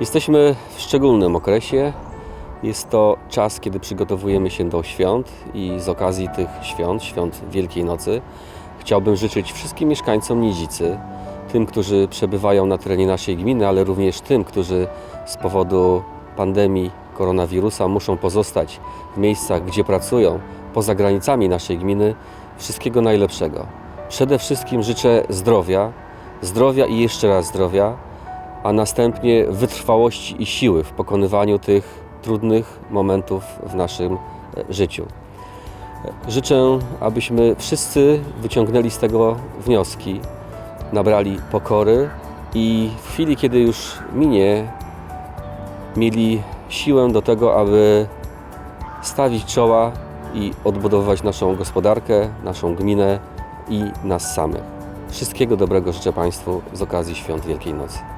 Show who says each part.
Speaker 1: Jesteśmy w szczególnym okresie. Jest to czas, kiedy przygotowujemy się do świąt i z okazji tych świąt, świąt Wielkiej Nocy, chciałbym życzyć wszystkim mieszkańcom Nidzicy, tym, którzy przebywają na terenie naszej gminy, ale również tym, którzy z powodu pandemii koronawirusa muszą pozostać w miejscach, gdzie pracują, poza granicami naszej gminy, wszystkiego najlepszego. Przede wszystkim życzę zdrowia, zdrowia i jeszcze raz zdrowia, a następnie wytrwałości i siły w pokonywaniu tych trudnych momentów w naszym e, życiu. Życzę, abyśmy wszyscy wyciągnęli z tego wnioski, nabrali pokory i w chwili, kiedy już minie, mieli siłę do tego, aby stawić czoła i odbudowywać naszą gospodarkę, naszą gminę i nas samych. Wszystkiego dobrego życzę Państwu z okazji Świąt Wielkiej Nocy.